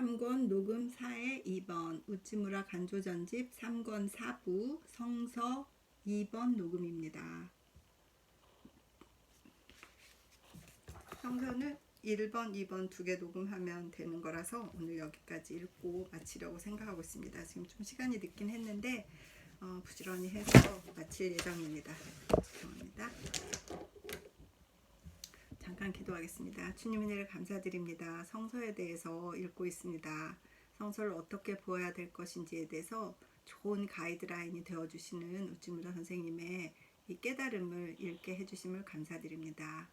3권 녹음 4의 2번 우찌무라 간조전집 3권 4부 성서 2번 녹음입니다. 성서는 1번, 2번 두 개 녹음하면 되는 거라서 오늘 여기까지 읽고 마치려고 생각하고 있습니다. 지금 좀 시간이 늦긴 했는데 어, 부지런히 해서 마칠 예정입니다. 죄송합니다. 잠깐 기도하겠습니다. 주님 은혜를 감사드립니다. 성서에 대해서 읽고 있습니다. 성서를 어떻게 보아야 될 것인지에 대해서 좋은 가이드라인이 되어주시는 우찌무라 선생님의 이 깨달음을 읽게 해주심을 감사드립니다.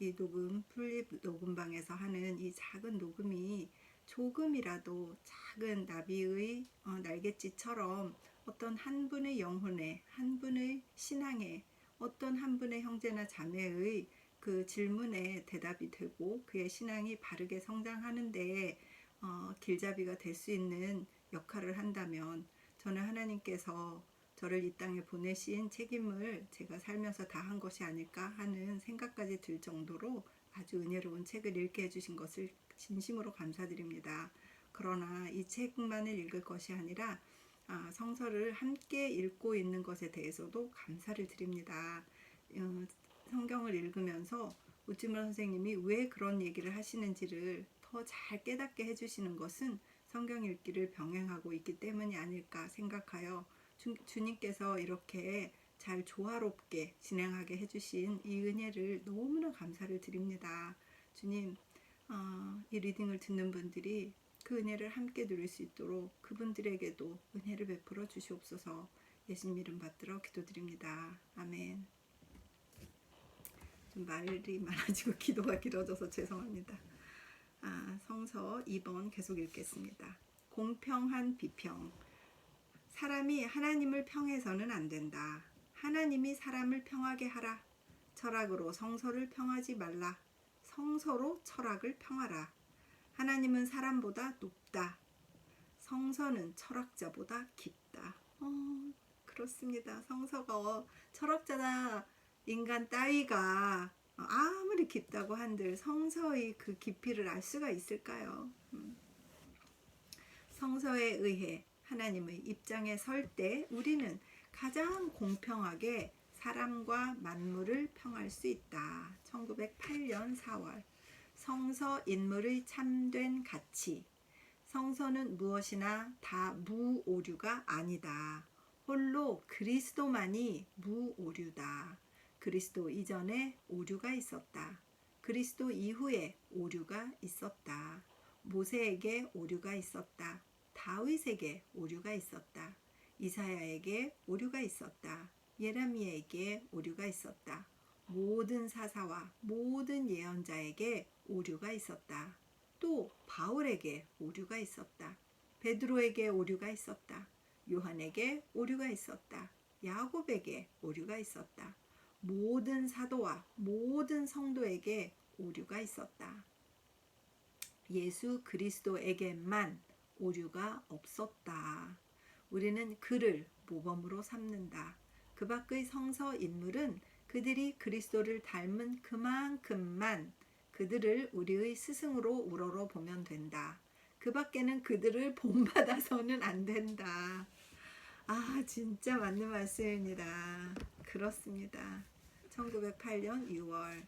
이 녹음 풀립 녹음방에서 하는 이 작은 녹음이 조금이라도 작은 나비의 어, 날갯짓처럼 어떤 한 분의 영혼에 한 분의 신앙에 어떤 한 분의 형제나 자매의 그 질문에 대답이 되고 그의 신앙이 바르게 성장하는데 어, 길잡이가 될 수 있는 역할을 한다면 저는 하나님께서 저를 이 땅에 보내신 책임을 제가 살면서 다 한 것이 아닐까 하는 생각까지 들 정도로 아주 은혜로운 책을 읽게 해주신 것을 진심으로 감사드립니다. 그러나 이 책만을 읽을 것이 아니라 아, 성서를 함께 읽고 있는 것에 대해서도 감사를 드립니다. 어, 성경을 읽으면서 우찌무라 선생님이 왜 그런 얘기를 하시는지를 더 잘 깨닫게 해주시는 것은 성경 읽기를 병행하고 있기 때문이 아닐까 생각하여 주, 주님께서 이렇게 잘 조화롭게 진행하게 해주신 이 은혜를 너무나 감사를 드립니다. 주님, 어, 이 리딩을 듣는 분들이 그 은혜를 함께 누릴 수 있도록 그분들에게도 은혜를 베풀어 주시옵소서 예수님 이름 받들어 기도드립니다. 아멘. 좀 말이 많아지고 기도가 길어져서 죄송합니다. 아, 성서 2번 계속 읽겠습니다. 공평한 비평. 사람이 하나님을 평해서는 안 된다. 하나님이 사람을 평하게 하라. 철학으로 성서를 평하지 말라. 성서로 철학을 평하라. 하나님은 사람보다 높다. 성서는 철학자보다 깊다. 어, 그렇습니다. 성서가 철학자다 인간 따위가 아무리 깊다고 한들 성서의 그 깊이를 알 수가 있을까요? 음. 성서에 의해 하나님의 입장에 설 때 우리는 가장 공평하게 사람과 만물을 평할 수 있다. 1908년 4월 성서 인물의 참된 가치 성서는 무엇이나 다 무오류가 아니다. 홀로 그리스도만이 무오류다. 그리스도 이전에 오류가 있었다. 그리스도 이후에 오류가 있었다. 모세에게 오류가 있었다. 다윗에게 오류가 있었다. 이사야에게 오류가 있었다. 예레미야에게 오류가 있었다. 모든 사사와 모든 예언자에게 오류가 있었다. 또 바울에게 오류가 있었다. 베드로에게 오류가 있었다. 요한에게 오류가 있었다. 야곱에게 오류가 있었다. 모든 사도와 모든 성도에게 오류가 있었다. 예수 그리스도에게만 오류가 없었다. 우리는 그를 모범으로 삼는다. 그 밖의 성서 인물은 그들이 그리스도를 닮은 그만큼만 그들을 우리의 스승으로 우러러 보면 된다. 그 밖에는 그들을 본받아서는 안 된다. 아, 진짜 맞는 말씀입니다. 그렇습니다. 1908년 6월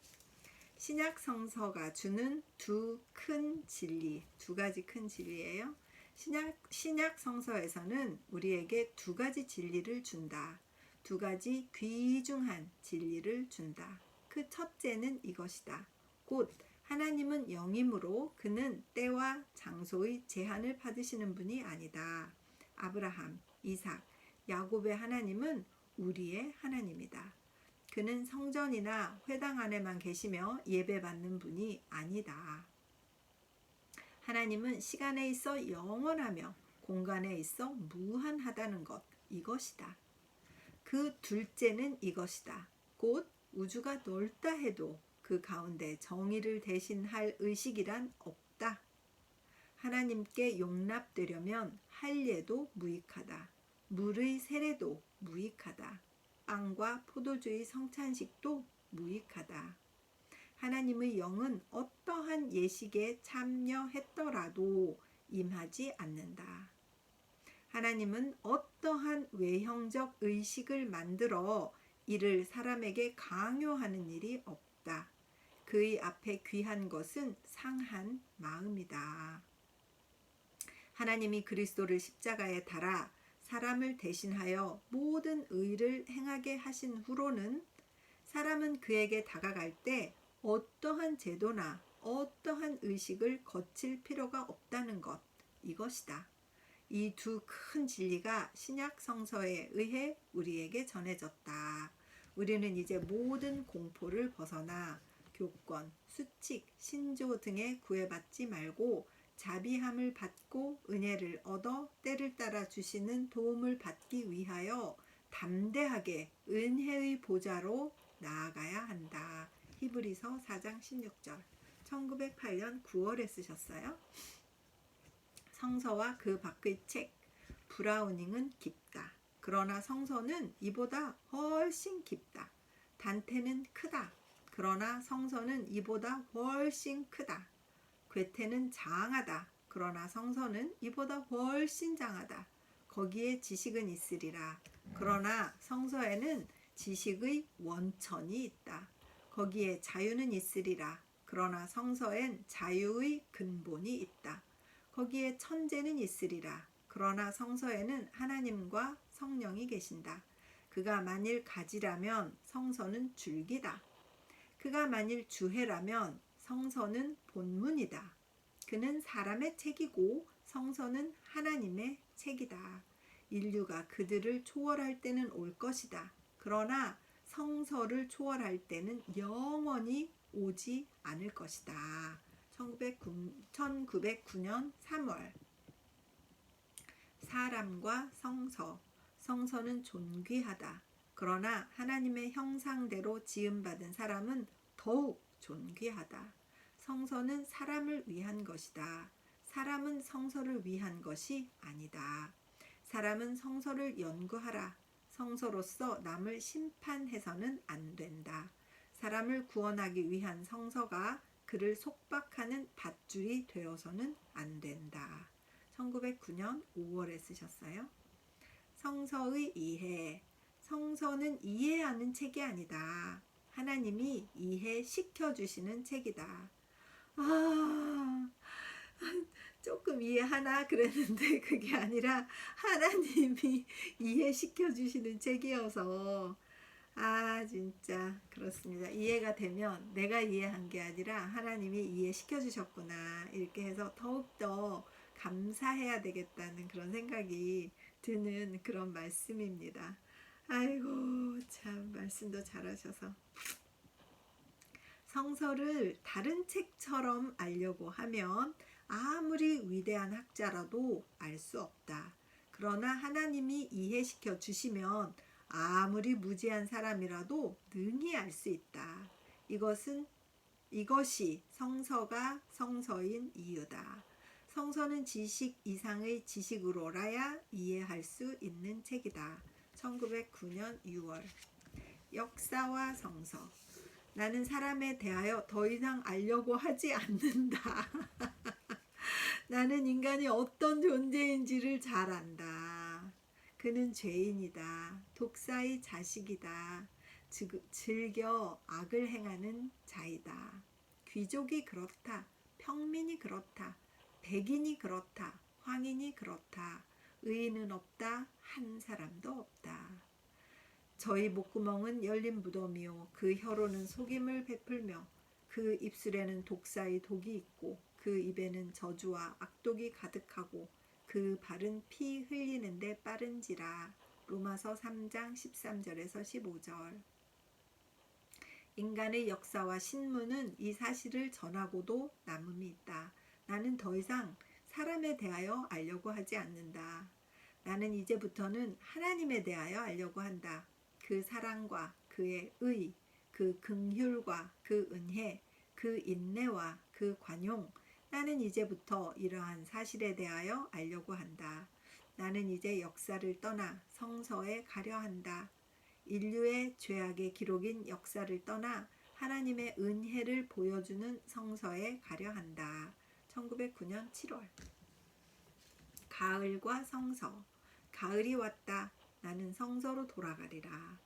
신약 성서가 주는 두 큰 진리, 두 가지 큰 진리예요. 신약 신약 성서에서는 우리에게 두 가지 진리를 준다. 두 가지 귀중한 진리를 준다. 그 첫째는 이것이다. 곧 하나님은 영이므로 그는 때와 장소의 제한을 받으시는 분이 아니다. 아브라함, 이삭, 야곱의 하나님은 우리의 하나님이다. 그는 성전이나 회당 안에만 계시며 예배받는 분이 아니다. 하나님은 시간에 있어 영원하며 공간에 있어 무한하다는 것 이것이다. 그 둘째는 이것이다. 곧 우주가 넓다 해도 그 가운데 정의를 대신할 의식이란 없다. 하나님께 용납되려면 할례도 무익하다. 물의 세례도 무익하다. 빵과 포도주의 성찬식도 무익하다. 하나님의 영은 어떠한 예식에 참여했더라도 임하지 않는다. 하나님은 어떠한 외형적 의식을 만들어 이를 사람에게 강요하는 일이 없다. 그의 앞에 귀한 것은 상한 마음이다. 하나님이 그리스도를 십자가에 달아 사람을 대신하여 모든 의를 행하게 하신 후로는 사람은 그에게 다가갈 때 어떠한 제도나 어떠한 의식을 거칠 필요가 없다는 것 이것이다. 이 두 큰 진리가 신약 성서에 의해 우리에게 전해졌다. 우리는 이제 모든 공포를 벗어나 교권, 수칙, 신조 등에 구애받지 말고 자비함을 받고 은혜를 얻어 때를 따라 주시는 도움을 받기 위하여 담대하게 은혜의 보좌로 나아가야 한다. 히브리서 4장 16절. 1908년 9월에 쓰셨어요. 성서와 그 밖의 책 브라우닝은 깊다. 그러나 성서는 이보다 훨씬 깊다. 단테는 크다. 그러나 성서는 이보다 훨씬 크다. 괴테는 장하다. 그러나 성서는 이보다 훨씬 장하다. 거기에 지식은 있으리라. 그러나 성서에는 지식의 원천이 있다. 거기에 자유는 있으리라. 그러나 성서엔 자유의 근본이 있다. 거기에 천재는 있으리라. 그러나 성서에는 하나님과 성령이 계신다. 그가 만일 가지라면 성서는 줄기다. 그가 만일 주해라면 성서는 본문이다. 그는 사람의 책이고 성서는 하나님의 책이다. 인류가 그들을 초월할 때는 올 것이다. 그러나 성서를 초월할 때는 영원히 오지 않을 것이다. 1909, 1909년 3월 사람과 성서 성서는 존귀하다. 그러나 하나님의 형상대로 지음받은 사람은 더욱 존귀하다. 성서는 사람을 위한 것이다. 사람은 성서를 위한 것이 아니다. 사람은 성서를 연구하라. 성서로서 남을 심판해서는 안 된다. 사람을 구원하기 위한 성서가 그를 속박하는 밧줄이 되어서는 안 된다. 1909년 5월에 쓰셨어요. 성서의 이해. 성서는 이해하는 책이 아니다. 하나님이 이해시켜 주시는 책이다. 아, 조금 이해하나 그랬는데 그게 아니라 하나님이 이해시켜 주시는 책이어서 아 진짜 그렇습니다. 이해가 되면 내가 이해한 게 아니라 하나님이 이해시켜 주셨구나 이렇게 해서 더욱더 감사해야 되겠다는 그런 생각이 드는 그런 말씀입니다. 아이고 참 말씀도 잘하셔서 성서를 다른 책처럼 알려고 하면 아무리 위대한 학자라도 알 수 없다. 그러나 하나님이 이해시켜 주시면 아무리 무지한 사람이라도 능히 알 수 있다. 이것은 이것이 성서가 성서인 이유다. 성서는 지식 이상의 지식으로라야 이해할 수 있는 책이다. 1909년 6월 역사와 성서 나는 사람에 대하여 더 이상 알려고 하지 않는다. 나는 인간이 어떤 존재인지를 잘 안다. 그는 죄인이다. 독사의 자식이다. 즐겨 악을 행하는 자이다. 귀족이 그렇다. 평민이 그렇다. 백인이 그렇다. 황인이 그렇다. 의인은 없다. 한 사람도 없다. 저희 목구멍은 열린 무덤이요. 그 혀로는 속임을 베풀며 그 입술에는 독사의 독이 있고 그 입에는 저주와 악독이 가득하고 그 발은 피 흘리는데 빠른지라. 로마서 3장 13절에서 15절. 인간의 역사와 신문은 이 사실을 전하고도 남음이 있다. 나는 더 이상 사람에 대하여 알려고 하지 않는다. 나는 이제부터는 하나님에 대하여 알려고 한다. 그 사랑과 그의 의, 그 긍휼과 그 은혜, 그 인내와 그 관용, 나는 이제부터 이러한 사실에 대하여 알려고 한다. 나는 이제 역사를 떠나 성서에 가려 한다. 인류의 죄악의 기록인 역사를 떠나 하나님의 은혜를 보여주는 성서에 가려 한다. 1909년 7월. 가을과 성서. 가을이 왔다. 나는 성서로 돌아가리라.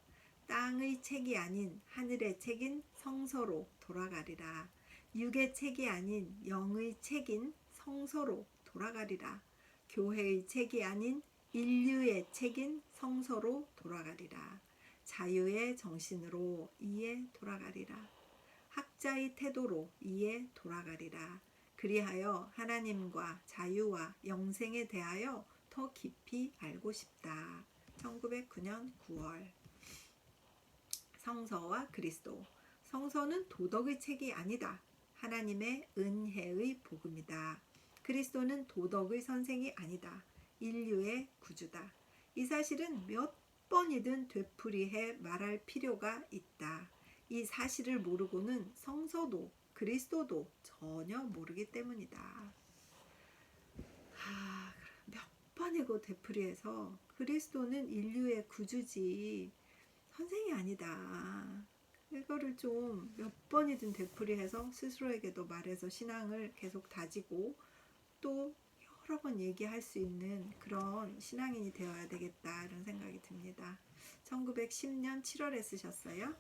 땅의 책이 아닌 하늘의 책인 성서로 돌아가리라. 육의 책이 아닌 영의 책인 성서로 돌아가리라. 교회의 책이 아닌 인류의 책인 성서로 돌아가리라. 자유의 정신으로 이에 돌아가리라. 학자의 태도로 이에 돌아가리라. 그리하여 하나님과 자유와 영생에 대하여 더 깊이 알고 싶다. 1909년 9월. 성서와 그리스도. 성서는 도덕의 책이 아니다. 하나님의 은혜의 복음이다. 그리스도는 도덕의 선생이 아니다. 인류의 구주다. 이 사실은 몇 번이든 되풀이해 말할 필요가 있다. 이 사실을 모르고는 성서도 그리스도도 전혀 모르기 때문이다. 아, 몇 번이고 되풀이해서 그리스도는 인류의 구주지 선생이 아니다. 이거를 좀 몇 번이든 되풀이해서 스스로에게도 말해서 신앙을 계속 다지고 또 여러 번 얘기할 수 있는 그런 신앙인이 되어야 되겠다 이런 생각이 듭니다. 1910년 7월에 쓰셨어요.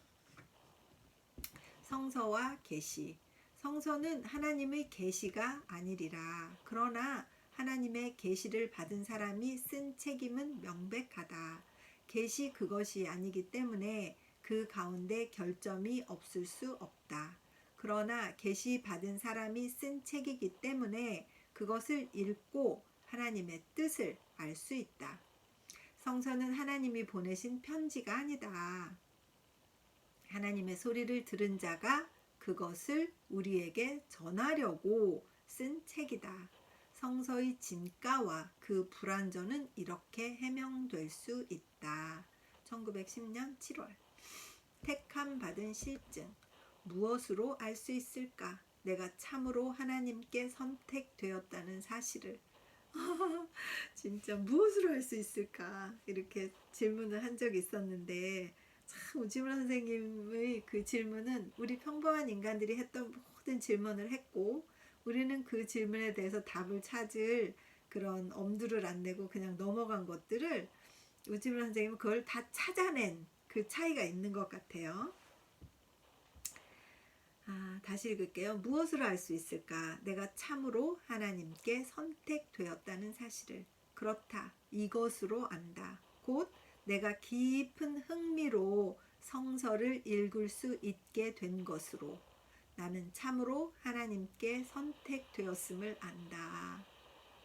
성서와 계시. 성서는 하나님의 계시가 아니리라. 그러나 하나님의 계시를 받은 사람이 쓴 책임은 명백하다. 계시 그것이 아니기 때문에 그 가운데 결점이 없을 수 없다. 그러나 계시 받은 사람이 쓴 책이기 때문에 그것을 읽고 하나님의 뜻을 알 수 있다. 성서는 하나님이 보내신 편지가 아니다. 하나님의 소리를 들은 자가 그것을 우리에게 전하려고 쓴 책이다. 성서의 진가와 그 불완전은 이렇게 해명될 수 있다. 1910년 7월. 택함 받은 실증. 무엇으로 알 수 있을까? 내가 참으로 하나님께 선택되었다는 사실을. 진짜 무엇으로 알 수 있을까? 이렇게 질문을 한 적이 있었는데, 참 우지문 선생님의 그 질문은 우리 평범한 인간들이 했던 모든 질문을 했고, 우리는 그 질문에 대해서 답을 찾을 그런 엄두를 안 내고 그냥 넘어간 것들을 우지문 선생님은 그걸 다 찾아낸 그 차이가 있는 것 같아요. 아, 다시 읽을게요. 무엇으로 알 수 있을까? 내가 참으로 하나님께 선택되었다는 사실을. 그렇다. 이것으로 안다. 곧 내가 깊은 흥미로 성서를 읽을 수 있게 된 것으로 나는 참으로 하나님께 선택되었음을 안다.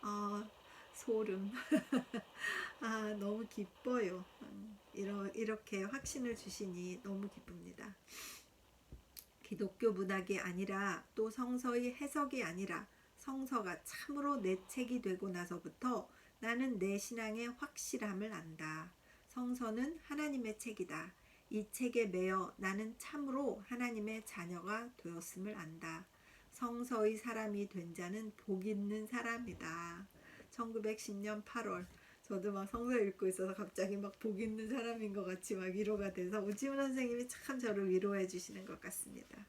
아, 소름. 아, 너무 기뻐요. 음, 이러, 이렇게 확신을 주시니 너무 기쁩니다. 기독교 문학이 아니라 또 성서의 해석이 아니라 성서가 참으로 내 책이 되고 나서부터 나는 내 신앙의 확실함을 안다. 성서는 하나님의 책이다. 이 책에 매여 나는 참으로 하나님의 자녀가 되었음을 안다. 성서의 사람이 된 자는 복 있는 사람이다. 1910년 8월 저도 막 성서 읽고 있어서 갑자기 막 복 있는 사람인 것 같이 막 위로가 돼서 오지훈 선생님이 참 저를 위로해 주시는 것 같습니다.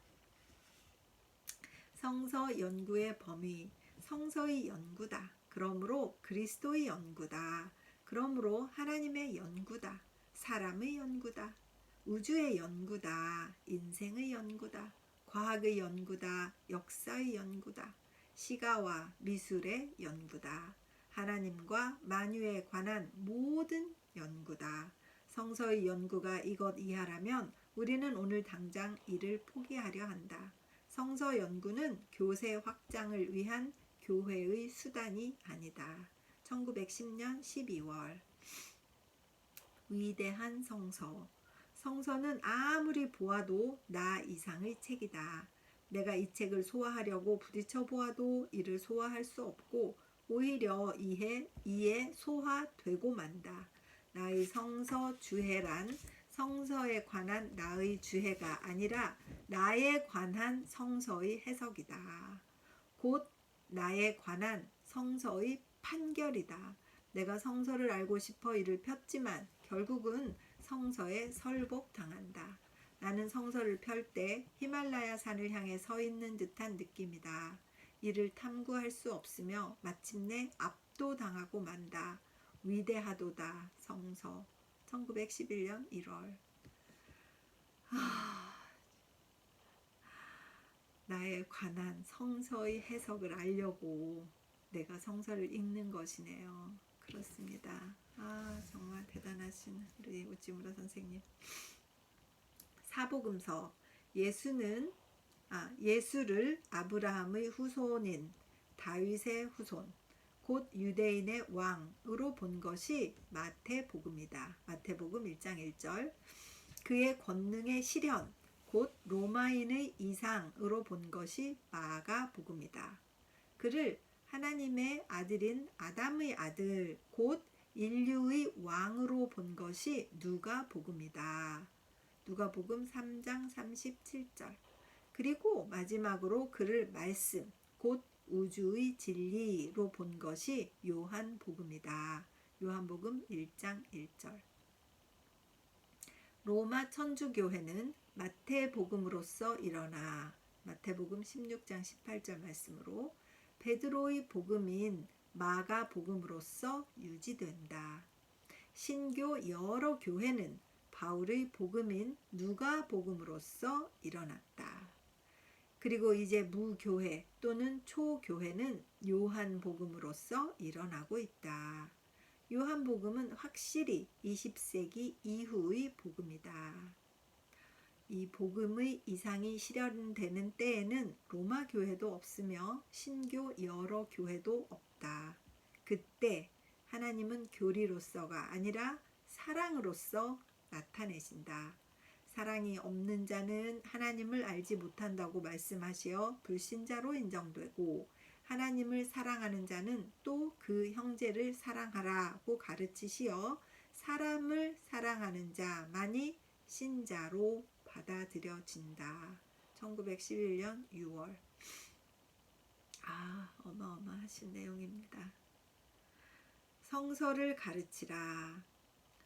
성서 연구의 범위, 성서의 연구다. 그러므로 그리스도의 연구다. 그러므로 하나님의 연구다. 사람의 연구다. 우주의 연구다. 인생의 연구다. 과학의 연구다. 역사의 연구다. 시가와 미술의 연구다. 하나님과 만유에 관한 모든 연구다. 성서의 연구가 이것 이하라면 우리는 오늘 당장 이를 포기하려 한다. 성서 연구는 교세 확장을 위한 교회의 수단이 아니다. 1910년 12월 위대한 성서 성서는 아무리 보아도 나 이상의 책이다. 내가 이 책을 소화하려고 부딪혀 보아도 이를 소화할 수 없고 오히려 이해 이에 소화되고 만다. 나의 성서 주해란 성서에 관한 나의 주해가 아니라 나에 관한 성서의 해석이다. 곧 나에 관한 성서의 판결이다. 내가 성서를 알고 싶어 이를 폈지만 결국은 성서에 설복당한다. 나는 성서를 펼 때 히말라야 산을 향해 서 있는 듯한 느낌이다. 이를 탐구할 수 없으며 마침내 압도당하고 만다. 위대하도다 성서 1911년 1월 나에 관한 성서의 해석을 알려고 내가 성서를 읽는 것이네요. 그렇습니다. 아 정말 대단하신 우리 우찌무라 선생님. 사복음서 예수는 아 예수를 아브라함의 후손인 다윗의 후손 곧 유대인의 왕으로 본 것이 마태복음이다. 마태복음 1장 1절. 그의 권능의 실현 곧 로마인의 이상으로 본 것이 마가복음이다. 그를 하나님의 아들인 아담의 아들 곧 인류의 왕으로 본 것이 누가복음이다. 누가복음 3장 37절. 그리고 마지막으로 그를 말씀 곧 우주의 진리로 본 것이 요한복음이다. 요한복음 1장 1절. 로마 천주교회는 마태복음으로서 일어나 마태복음 16장 18절 말씀으로 베드로의 복음인 마가복음으로서 유지된다. 신교 여러 교회는 바울의 복음인 누가복음으로서 일어났다. 그리고 이제 무교회 또는 초교회는 요한복음으로서 일어나고 있다. 요한복음은 확실히 20세기 이후의 복음이다. 이 복음의 이상이 실현되는 때에는 로마 교회도 없으며 신교 여러 교회도 없다. 그때 하나님은 교리로서가 아니라 사랑으로서 나타내신다. 사랑이 없는 자는 하나님을 알지 못한다고 말씀하시어 불신자로 인정되고 하나님을 사랑하는 자는 또 그 형제를 사랑하라고 가르치시어 사람을 사랑하는 자만이 신자로 받아들여진다. 1911년 6월. 아, 어마어마하신 내용입니다. 성서를 가르치라.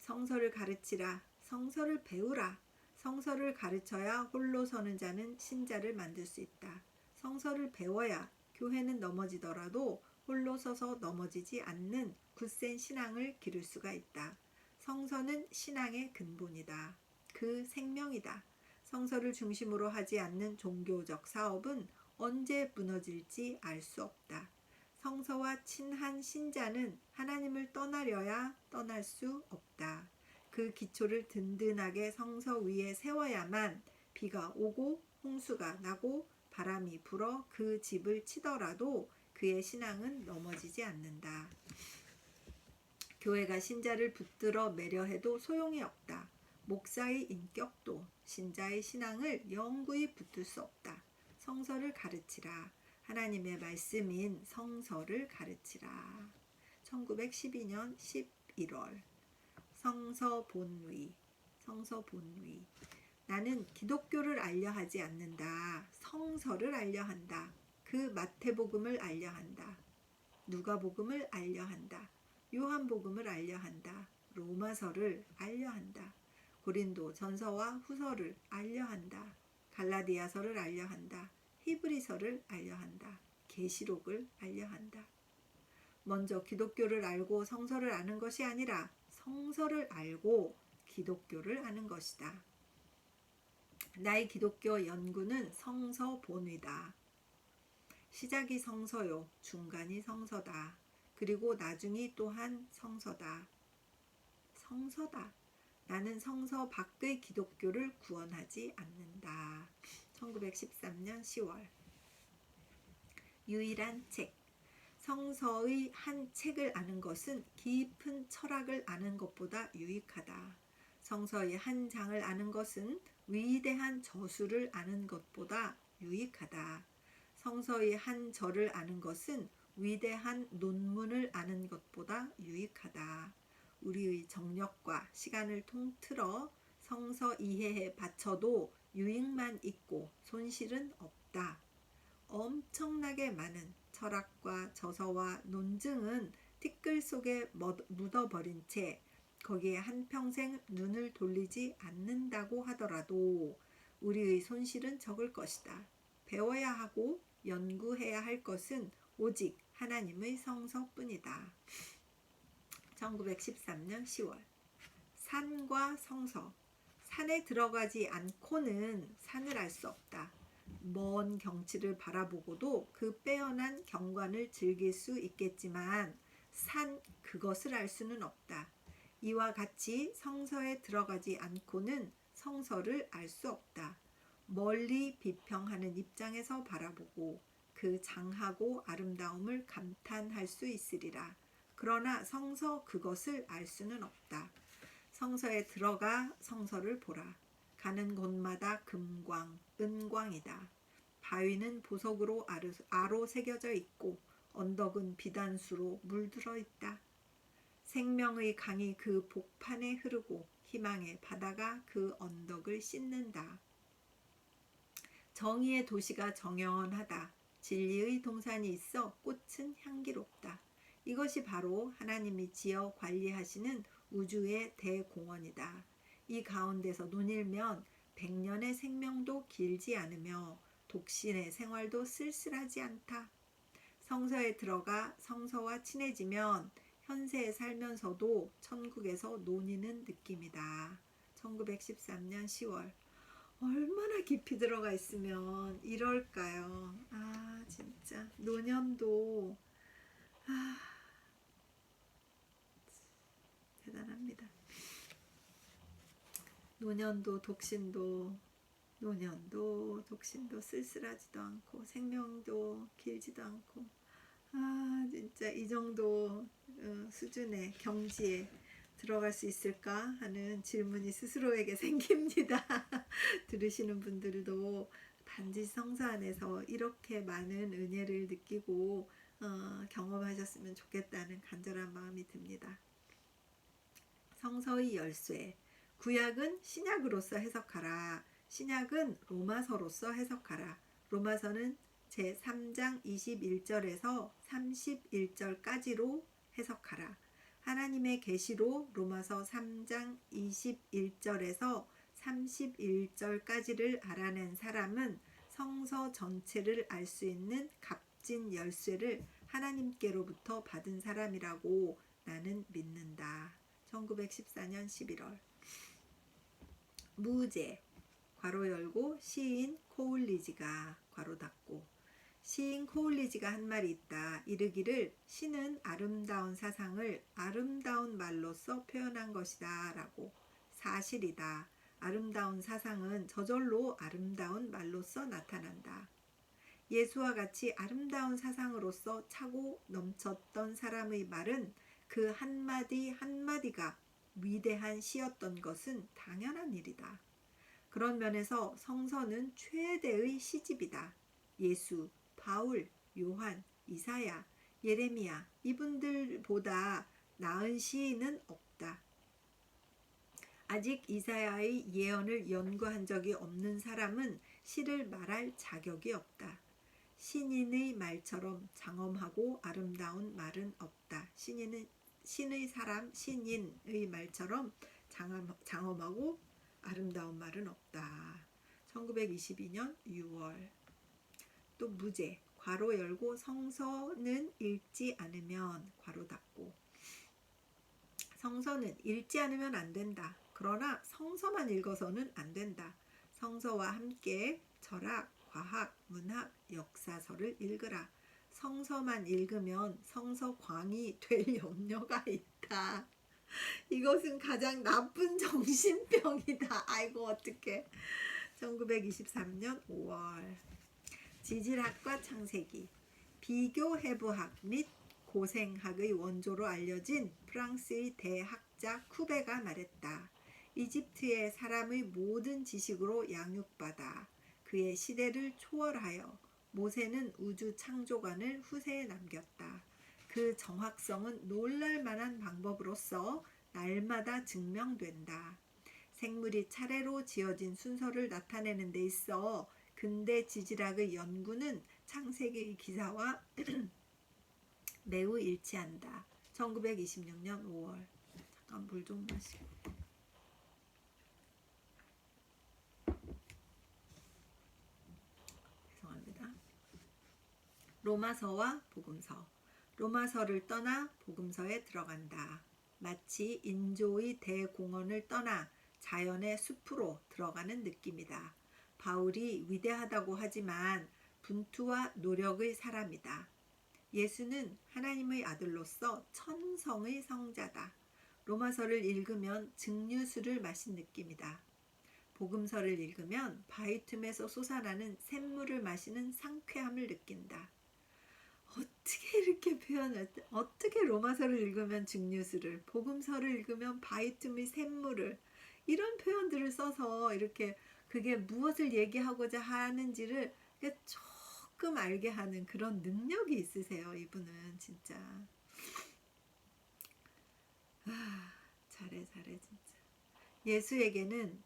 성서를 가르치라. 성서를 배우라. 성서를 가르쳐야 홀로 서는 자는 신자를 만들 수 있다. 성서를 배워야 교회는 넘어지더라도 홀로 서서 넘어지지 않는 굳센 신앙을 기를 수가 있다. 성서는 신앙의 근본이다. 그 생명이다. 성서를 중심으로 하지 않는 종교적 사업은 언제 무너질지 알 수 없다. 성서와 친한 신자는 하나님을 떠나려야 떠날 수 없다. 그 기초를 든든하게 성서 위에 세워야만 비가 오고 홍수가 나고 바람이 불어 그 집을 치더라도 그의 신앙은 넘어지지 않는다. 교회가 신자를 붙들어 매려 해도 소용이 없다. 목사의 인격도 신자의 신앙을 영구히 붙들 수 없다. 성서를 가르치라. 하나님의 말씀인 성서를 가르치라. 1912년 11월 성서 본위 성서 본위 나는 기독교를 알려 하지 않는다. 성서를 알려 한다. 그 마태복음을 알려 한다. 누가복음을 알려 한다. 요한복음을 알려 한다. 로마서를 알려 한다. 고린도 전서와 후서를 알려 한다. 갈라디아서를 알려 한다. 히브리서를 알려 한다. 계시록을 알려 한다. 먼저 기독교를 알고 성서를 아는 것이 아니라 성서를 알고 기독교를 아는 것이다. 나의 기독교 연구는 성서 본위다. 시작이 성서요, 중간이 성서다. 그리고 나중이 또한 성서다. 성서다. 나는 성서 밖의 기독교를 구원하지 않는다. 1913년 10월. 유일한 책. 성서의 한 책을 아는 것은 깊은 철학을 아는 것보다 유익하다. 성서의 한 장을 아는 것은 위대한 저수를 아는 것보다 유익하다. 성서의 한 절을 아는 것은 위대한 논문을 아는 것보다 유익하다. 우리의 정력과 시간을 통틀어 성서 이해에 바쳐도 유익만 있고 손실은 없다. 엄청나게 많은 철학과 저서와 논증은 티끌 속에 묻어버린 채 거기에 한평생 눈을 돌리지 않는다고 하더라도 우리의 손실은 적을 것이다. 배워야 하고 연구해야 할 것은 오직 하나님의 성서뿐이다. 1913년 10월 산과 성서 산에 들어가지 않고는 산을 알 수 없다. 먼 경치를 바라보고도 그 빼어난 경관을 즐길 수 있겠지만 산 그것을 알 수는 없다. 이와 같이 성서에 들어가지 않고는 성서를 알 수 없다. 멀리 비평하는 입장에서 바라보고 그 장하고 아름다움을 감탄할 수 있으리라. 그러나 성서 그것을 알 수는 없다. 성서에 들어가 성서를 보라. 가는 곳마다 금광, 은광이다. 바위는 보석으로 아로 새겨져 있고 언덕은 비단수로 물들어 있다. 생명의 강이 그 복판에 흐르고 희망의 바다가 그 언덕을 씻는다. 정의의 도시가 정연하다. 진리의 동산이 있어 꽃은 향기롭다. 이것이 바로 하나님이 지어 관리하시는 우주의 대공원이다. 이 가운데서 논일면 백년의 생명도 길지 않으며 독신의 생활도 쓸쓸하지 않다. 성서에 들어가 성서와 친해지면 현세에 살면서도 천국에서 논이는 느낌이다. 1913년 10월. 얼마나 깊이 들어가 있으면 이럴까요? 아, 진짜. 노년도, 아, 대단합니다. 노년도, 독신도, 노년도, 독신도 쓸쓸하지도 않고, 생명도 길지도 않고, 아, 진짜 이 정도 어, 수준의 경지에 들어갈 수 있을까 하는 질문이 스스로에게 생깁니다. 들으시는 분들도 반드시 성사 안에서 이렇게 많은 은혜를 느끼고 어, 경험하셨으면 좋겠다는 간절한 마음이 듭니다. 성서의 열쇠. 구약은 신약으로서 해석하라. 신약은 로마서로서 해석하라. 로마서는 제 3장 21절에서 31절까지로 해석하라. 하나님의 계시로 로마서 3장 21절에서 31절까지를 알아낸 사람은 성서 전체를 알 수 있는 값진 열쇠를 하나님께로부터 받은 사람이라고 나는 믿는다. 1914년 11월 무제 괄호 열고 시인 코울리지가 괄호 닫고 시인 코울리지가 한 말이 있다. 이르기를 시는 아름다운 사상을 아름다운 말로써 표현한 것이다. 라고 사실이다. 아름다운 사상은 저절로 아름다운 말로써 나타난다. 예수와 같이 아름다운 사상으로서 차고 넘쳤던 사람의 말은 그 한마디 한마디가 위대한 시였던 것은 당연한 일이다. 그런 면에서 성서는 최대의 시집이다. 예수, 바울, 요한, 이사야, 예레미야 이분들보다 나은 시인은 없다. 아직 이사야의 예언을 연구한 적이 없는 사람은 시를 말할 자격이 없다. 신인의 말처럼 장엄하고 아름다운 말은 없다. 신인은 신의 사람 신인의 말처럼 장엄, 장엄하고 아름다운 말은 없다. 1922년 6월 또 무죄 괄호 열고 성서는 읽지 않으면 괄호 닫고 성서는 읽지 않으면 안 된다. 그러나 성서만 읽어서는 안 된다. 성서와 함께 철학, 과학, 문학, 역사서를 읽으라. 성서만 읽으면 성서광이 될 염려가 있다. 이것은 가장 나쁜 정신병이다. 아이고 어떡해. 1923년 5월 지질학과 창세기 비교 해부학 및 고생학의 원조로 알려진 프랑스의 대학자 쿠베가 말했다. 이집트의 사람의 모든 지식으로 양육받아 그의 시대를 초월하여 모세는 우주 창조관을 후세에 남겼다. 그 정확성은 놀랄 만한 방법으로서 날마다 증명된다. 생물이 차례로 지어진 순서를 나타내는 데 있어 근대 지질학의 연구는 창세기의 기사와 매우 일치한다. 1926년 5월. 잠깐 물 좀 마시고. 죄송합니다. 로마서와 복음서. 로마서를 떠나 복음서에 들어간다. 마치 인조의 대공원을 떠나 자연의 숲으로 들어가는 느낌이다. 바울이 위대하다고 하지만 분투와 노력의 사람이다. 예수는 하나님의 아들로서 천성의 성자다. 로마서를 읽으면 증류수를 마신 느낌이다. 복음서를 읽으면 바위 틈에서 솟아나는 샘물을 마시는 상쾌함을 느낀다. 어떻게 이렇게 표현할 때 어떻게 로마서를 읽으면 증류수를 복음서를 읽으면 틈의 샘물을 이런 표현들을 써서 이렇게 그게 무엇을 얘기하고자 하는지를 조금 알게 하는 그런 능력이 있으세요 이분은 진짜. 아 잘해 잘해 진짜. 예수에게는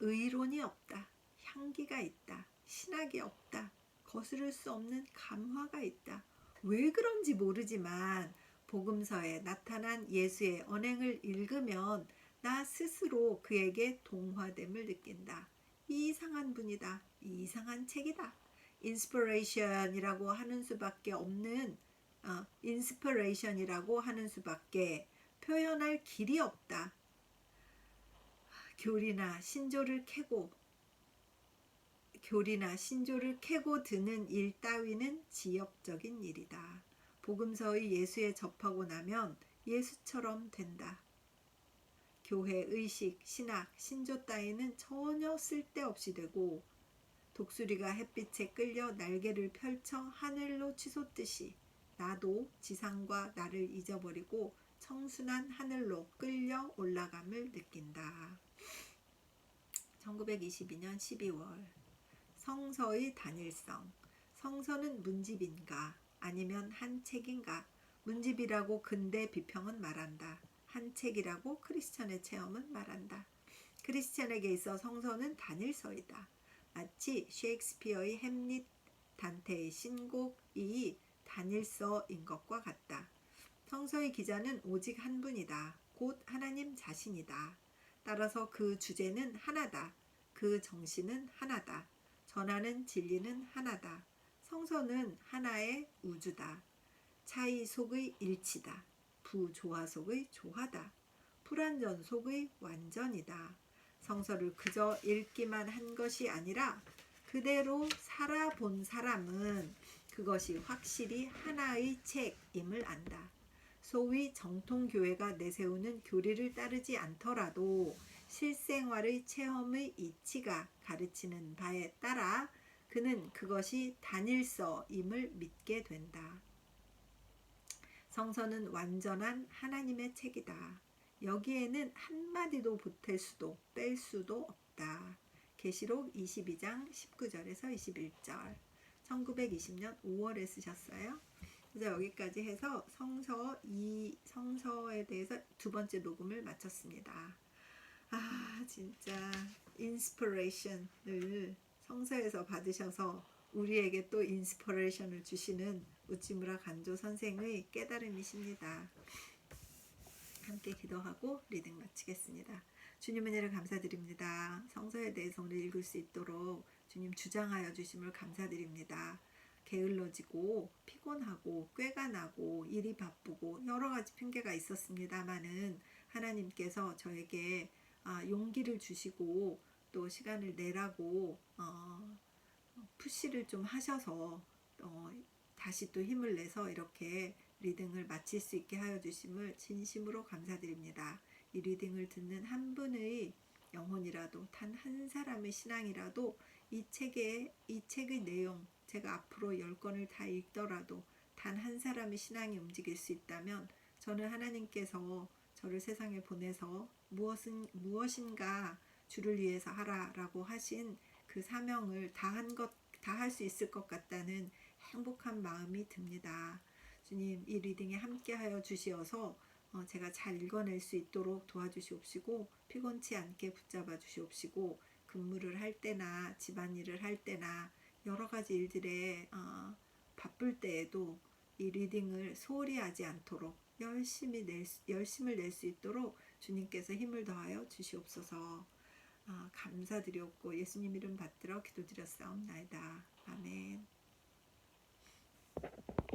의론이 없다 향기가 있다 신학이 없다 거스를 수 없는 감화가 있다 왜 그런지 모르지만 복음서에 나타난 예수의 언행을 읽으면 나 스스로 그에게 동화됨을 느낀다. 이상한 분이다. 이상한 책이다. 인스피레이션이라고 하는 수밖에 없는 어, 인스피레이션이라고 하는 수밖에 표현할 길이 없다. 교리나 신조를 캐고 교리나 신조를 캐고 드는 일 따위는 지역적인 일이다. 복음서의 예수에 접하고 나면 예수처럼 된다. 교회 의식, 신학, 신조 따위는 전혀 쓸데없이 되고 독수리가 햇빛에 끌려 날개를 펼쳐 하늘로 치솟듯이 나도 지상과 나를 잊어버리고 청순한 하늘로 끌려 올라감을 느낀다. 1922년 12월 성서의 단일성 성서는 문집인가 아니면 한 책인가 문집이라고 근대 비평은 말한다. 한 책이라고 크리스천의 체험은 말한다. 크리스천에게 있어 성서는 단일서이다. 마치 셰익스피어의 햄릿, 단테의 신곡이 단일서인 것과 같다. 성서의 기자는 오직 한 분이다. 곧 하나님 자신이다. 따라서 그 주제는 하나다. 그 정신은 하나다. 전하는 진리는 하나다. 성서는 하나의 우주다. 차이 속의 일치다. 부조화 속의 조화다. 불완전 속의 완전이다. 성서를 그저 읽기만 한 것이 아니라 그대로 살아본 사람은 그것이 확실히 하나의 책임을 안다. 소위 정통교회가 내세우는 교리를 따르지 않더라도 실생활의 체험의 이치가 가르치는 바에 따라 그는 그것이 단일서임을 믿게 된다. 성서는 완전한 하나님의 책이다. 여기에는 한마디도 보탤 수도 뺄 수도 없다. 계시록 22장 19절에서 21절. 1920년 5월에 쓰셨어요. 그래서 여기까지 해서 성서 이 성서에 대해서 두 번째 녹음을 마쳤습니다. 아, 진짜 인스피레이션을 성서에서 받으셔서 우리에게 또 인스피레이션을 주시는 우찌무라 간조 선생의 깨달음이십니다. 함께 기도하고 리딩 마치겠습니다. 주님 은혜를 감사드립니다. 성서에 대해서 오늘 읽을 수 있도록 주님 주장하여 주심을 감사드립니다. 게을러지고 피곤하고 꾀가 나고 일이 바쁘고 여러 가지 핑계가 있었습니다마는 하나님께서 저에게 아, 용기를 주시고 또 시간을 내라고 어, 푸시를 좀 하셔서 어, 다시 또 힘을 내서 이렇게 리딩을 마칠 수 있게 하여 주심을 진심으로 감사드립니다. 이 리딩을 듣는 한 분의 영혼이라도 단 한 사람의 신앙이라도 이 책의 이 책의 내용 제가 앞으로 열 권을 다 읽더라도 단 한 사람의 신앙이 움직일 수 있다면 저는 하나님께서 저를 세상에 보내서 무엇은 무엇인가 주를 위해서 하라라고 하신 그 사명을 다 한 것 다 할 수 있을 것 같다는 행복한 마음이 듭니다. 주님 이 리딩에 함께하여 주시어서 어, 제가 잘 읽어낼 수 있도록 도와주시옵시고 피곤치 않게 붙잡아 주시옵시고 근무를 할 때나 집안일을 할 때나 여러 가지 일들에 어, 바쁠 때에도 이 리딩을 소홀히 하지 않도록 열심히 낼 수, 열심을 낼 수 있도록 주님께서 힘을 더하여 주시옵소서. 아, 감사드렸고 예수님 이름 받들어 기도드렸사옵나이다. 아멘.